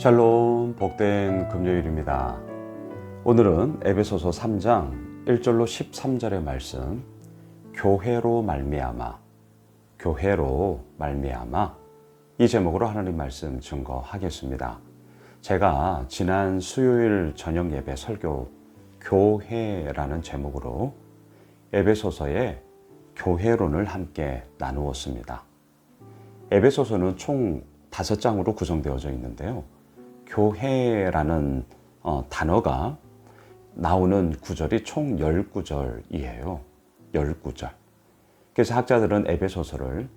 샬롬 복된 금요일입니다. 오늘은 에베소서 3장 1절로 13절의 말씀 교회로 말미암아 교회로 말미암아 이 제목으로 하나님 말씀 증거하겠습니다. 제가 지난 수요일 저녁 예배 설교 교회라는 제목으로 에베소서의 교회론을 함께 나누었습니다. 에베소서는 총 다섯 장으로 구성되어져 있는데요. 교회라는 어, 단어가 나오는 구절이 총 10구절이에요. 10구절. 그래서 학자들은 에베소서를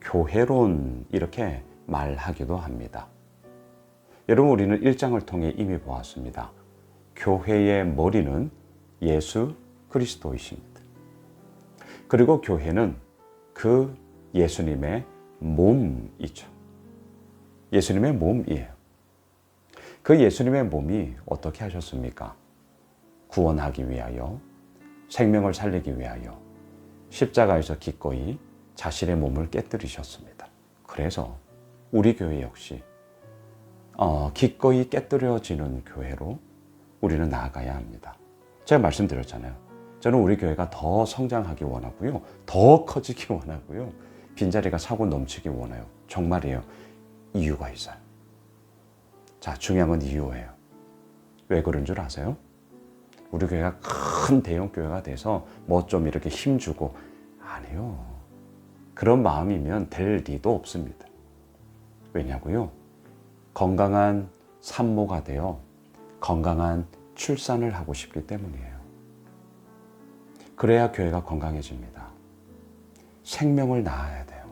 교회론 이렇게 말하기도 합니다. 여러분 우리는 1장을 통해 이미 보았습니다. 교회의 머리는 예수 그리스도이십니다. 그리고 교회는 그 예수님의 몸이죠. 예수님의 몸이에요. 그 예수님의 몸이 어떻게 하셨습니까? 구원하기 위하여, 생명을 살리기 위하여, 십자가에서 기꺼이 자신의 몸을 깨뜨리셨습니다. 그래서 우리 교회 역시 어, 기꺼이 깨뜨려지는 교회로 우리는 나아가야 합니다. 제가 말씀드렸잖아요. 저는 우리 교회가 더 성장하기 원하고요. 더 커지기 원하고요. 빈자리가 차고 넘치기 원해요. 정말이에요. 이유가 있어요. 자, 중요한 건 이유예요. 왜 그런 줄 아세요? 우리 교회가 큰 대형 교회가 돼서 뭐 좀 이렇게 힘주고 아니요. 그런 마음이면 될 리도 없습니다. 왜냐고요? 건강한 산모가 되어 건강한 출산을 하고 싶기 때문이에요. 그래야 교회가 건강해집니다. 생명을 낳아야 돼요.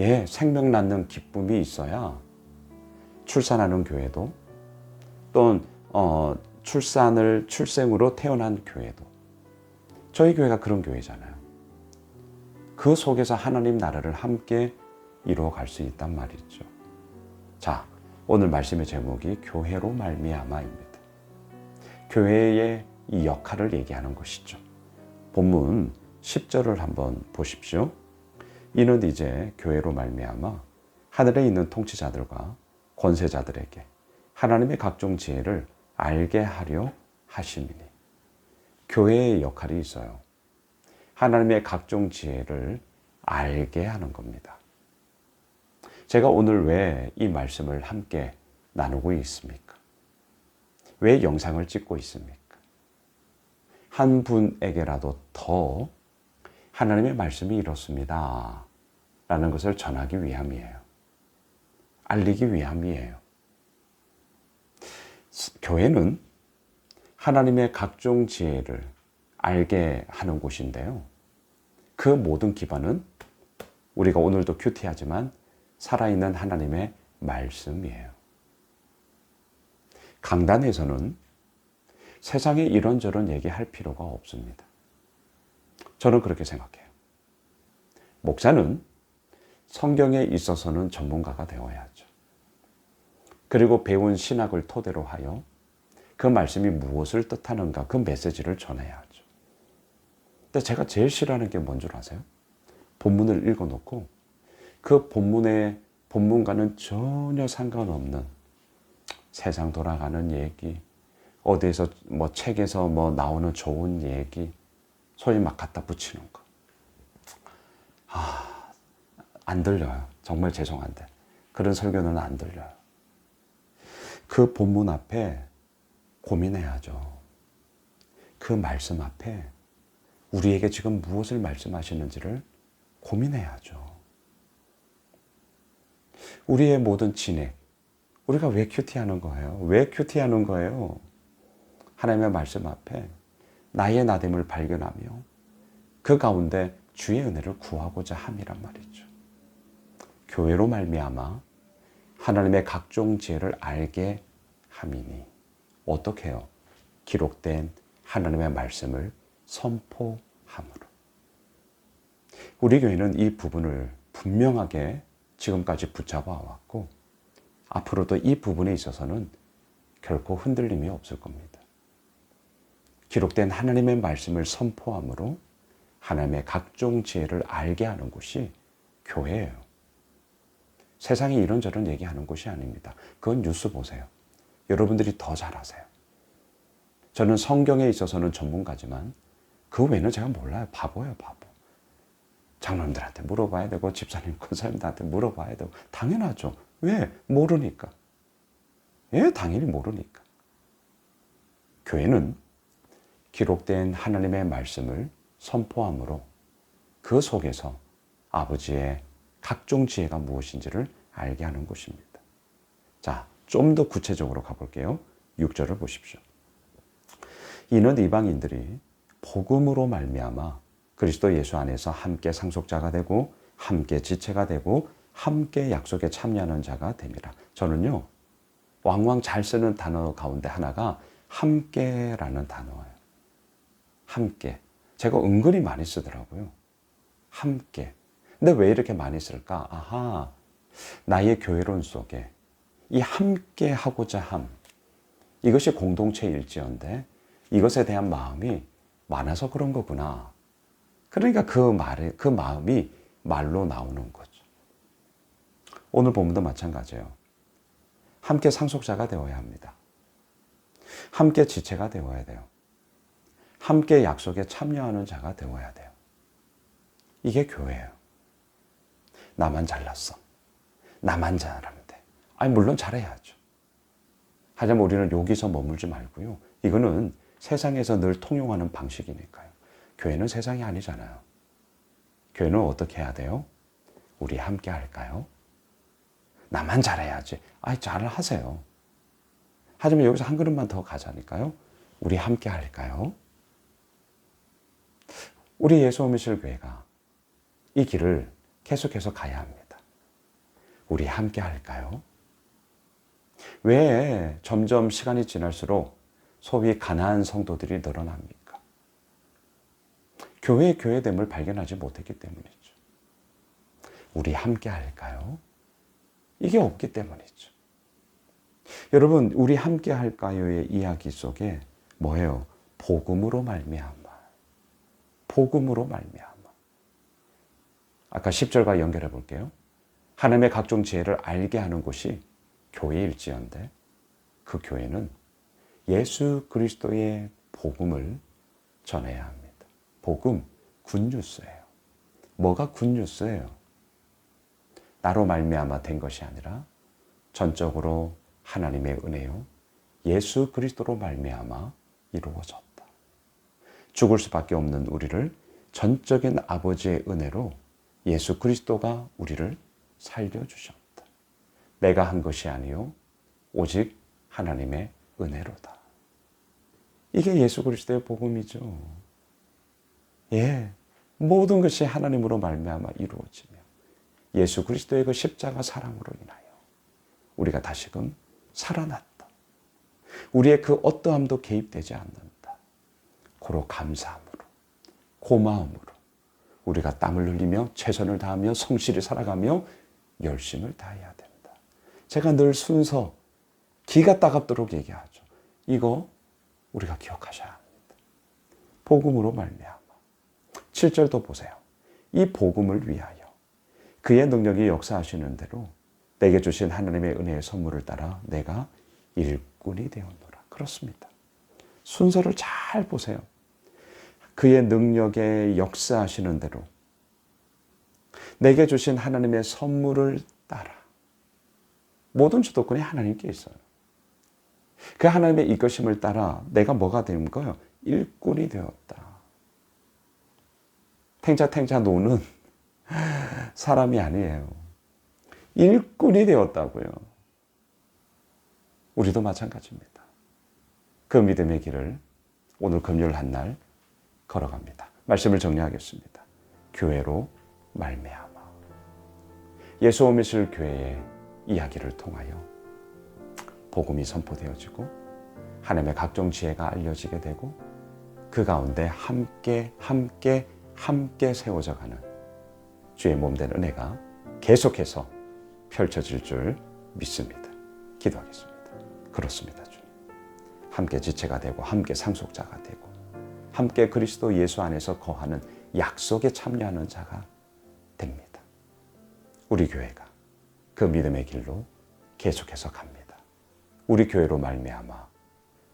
예, 생명 낳는 기쁨이 있어야 출산하는 교회도 또는 어, 출산을 출생으로 태어난 교회도 저희 교회가 그런 교회잖아요. 그 속에서 하나님 나라를 함께 이루어 갈 수 있단 말이죠. 자, 오늘 말씀의 제목이 교회로 말미암아입니다. 교회의 이 역할을 얘기하는 것이죠. 본문 10절을 한번 보십시오. 이는 이제 교회로 말미암아 하늘에 있는 통치자들과 권세자들에게 하나님의 각종 지혜를 알게 하려 하심이니 교회의 역할이 있어요. 하나님의 각종 지혜를 알게 하는 겁니다. 제가 오늘 왜 이 말씀을 함께 나누고 있습니까? 왜 영상을 찍고 있습니까? 한 분에게라도 더 하나님의 말씀이 이렇습니다. 라는 것을 전하기 위함이에요. 알리기 위함이에요. 교회는 하나님의 각종 지혜를 알게 하는 곳인데요. 그 모든 기반은 우리가 오늘도 큐티하지만 살아있는 하나님의 말씀이에요. 강단에서는 세상에 이런저런 얘기할 필요가 없습니다. 저는 그렇게 생각해요. 목사는 성경에 있어서는 전문가가 되어야죠. 그리고 배운 신학을 토대로 하여 그 말씀이 무엇을 뜻하는가 그 메시지를 전해야죠. 근데 제가 제일 싫어하는 게 뭔 줄 아세요? 본문을 읽어놓고 그 본문의 본문과는 전혀 상관없는 세상 돌아가는 얘기, 어디에서 뭐 책에서 뭐 나오는 좋은 얘기, 소위 막 갖다 붙이는 거. 아, 안 들려요. 정말 죄송한데. 그런 설교는 안 들려요. 그 본문 앞에 고민해야죠. 그 말씀 앞에 우리에게 지금 무엇을 말씀하시는지를 고민해야죠. 우리의 모든 진액, 우리가 왜 큐티하는 거예요? 왜 큐티하는 거예요? 하나님의 말씀 앞에 나의 나됨을 발견하며 그 가운데 주의 은혜를 구하고자 함이란 말이죠. 교회로 말미암아 하나님의 각종 지혜를 알게 함이니 어떻게 해요? 기록된 하나님의 말씀을 선포함으로. 우리 교회는 이 부분을 분명하게 지금까지 붙잡아 왔고 앞으로도 이 부분에 있어서는 결코 흔들림이 없을 겁니다. 기록된 하나님의 말씀을 선포함으로 하나님의 각종 지혜를 알게 하는 곳이 교회예요. 세상이 이런저런 얘기하는 곳이 아닙니다. 그건 뉴스 보세요. 여러분들이 더 잘 아세요. 저는 성경에 있어서는 전문가지만 그 외에는 제가 몰라요. 바보예요, 바보. 장로님들한테 물어봐야 되고 집사님, 권사님들한테 물어봐야 되고 당연하죠. 왜? 모르니까. 예, 당연히 모르니까. 교회는 기록된 하나님의 말씀을 선포함으로 그 속에서 아버지의 각종 지혜가 무엇인지를 알게 하는 곳입니다. 자, 좀 더 구체적으로 가볼게요. 6절을 보십시오. 이는 이방인들이 복음으로 말미암아 그리스도 예수 안에서 함께 상속자가 되고 함께 지체가 되고 함께 약속에 참여하는 자가 됩니다. 저는요. 왕왕 잘 쓰는 단어 가운데 하나가 함께라는 단어예요. 함께. 제가 은근히 많이 쓰더라고요. 함께. 근데 왜 이렇게 많이 쓸까? 아하. 나의 교회론 속에 이 함께 하고자 함. 이것이 공동체 일지언데 이것에 대한 마음이 많아서 그런 거구나. 그러니까 그 말에, 그 마음이 말로 나오는 거죠. 오늘 본문도 마찬가지예요. 함께 상속자가 되어야 합니다. 함께 지체가 되어야 돼요. 함께 약속에 참여하는 자가 되어야 돼요. 이게 교회예요. 나만 잘났어. 나만 잘하면 돼. 아니, 물론 잘해야죠. 하지만 우리는 여기서 머물지 말고요. 이거는 세상에서 늘 통용하는 방식이니까요. 교회는 세상이 아니잖아요. 교회는 어떻게 해야 돼요? 우리 함께 할까요? 나만 잘해야지. 아이, 잘 하세요. 하지만 여기서 한 걸음만 더 가자니까요. 우리 함께 할까요? 우리 예수 오미실 교회가 이 길을 계속해서 가야 합니다. 우리 함께 할까요? 왜 점점 시간이 지날수록 소위 가난한 성도들이 늘어납니까? 교회 교회됨을 발견하지 못했기 때문이죠. 우리 함께 할까요? 이게 없기 때문이죠. 여러분, 우리 함께 할까요의 이야기 속에 뭐예요? 복음으로 말미암아. 복음으로 말미암아. 아까 10절과 연결해 볼게요. 하나님의 각종 지혜를 알게 하는 곳이 교회일지언데 그 교회는 예수 그리스도의 복음을 전해야 합니다. 복음 굿뉴스예요. 뭐가 굿뉴스예요? 나로 말미암아 된 것이 아니라 전적으로 하나님의 은혜요. 예수 그리스도로 말미암아 이루어졌다. 죽을 수밖에 없는 우리를 전적인 아버지의 은혜로 예수 그리스도가 우리를 살려 주셨다. 내가 한 것이 아니요 오직 하나님의 은혜로다. 이게 예수 그리스도의 복음이죠. 예. 모든 것이 하나님으로 말미암아 이루어지며 예수 그리스도의 그 십자가 사랑으로 인하여 우리가 다시금 살아났다. 우리의 그 어떠함도 개입되지 않는다. 고로 감사함으로 고마움으로 우리가 땀을 흘리며 최선을 다하며 성실히 살아가며 열심을 다해야 된다. 제가 늘 순서 기가 따갑도록 얘기하죠. 이거 우리가 기억하셔야 합니다. 복음으로 말미암아 7절도 보세요. 이 복음을 위하여 그의 능력이 역사하시는 대로 내게 주신 하나님의 은혜의 선물을 따라 내가 일꾼이 되었노라. 그렇습니다. 순서를 잘 보세요. 그의 능력에 역사하시는 대로 내게 주신 하나님의 선물을 따라 모든 주도권이 하나님께 있어요. 그 하나님의 이끄심을 따라 내가 뭐가 된 거예요? 일꾼이 되었다. 탱자탱자 노는 사람이 아니에요. 일꾼이 되었다고요. 우리도 마찬가지입니다. 그 믿음의 길을 오늘 금요일 한 날 걸어갑니다. 말씀을 정리하겠습니다. 교회로 말미암아 예수 오미실 교회의 이야기를 통하여 복음이 선포되어지고 하나님의 각종 지혜가 알려지게 되고 그 가운데 함께 함께 함께 세워져 가는 주의 몸 된 은혜가 계속해서 펼쳐질 줄 믿습니다. 기도하겠습니다. 그렇습니다, 주님. 함께 지체가 되고 함께 상속자가 되고 함께 그리스도 예수 안에서 거하는 약속에 참여하는 자가 됩니다. 우리 교회가 그 믿음의 길로 계속해서 갑니다. 우리 교회로 말미암아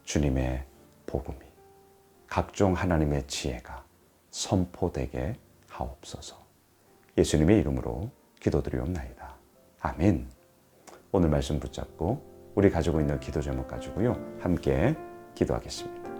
주님의 복음이 각종 하나님의 지혜가 선포되게 하옵소서. 예수님의 이름으로 기도드리옵나이다. 아멘. 오늘 말씀 붙잡고 우리 가지고 있는 기도 제목 가지고요. 함께 기도하겠습니다.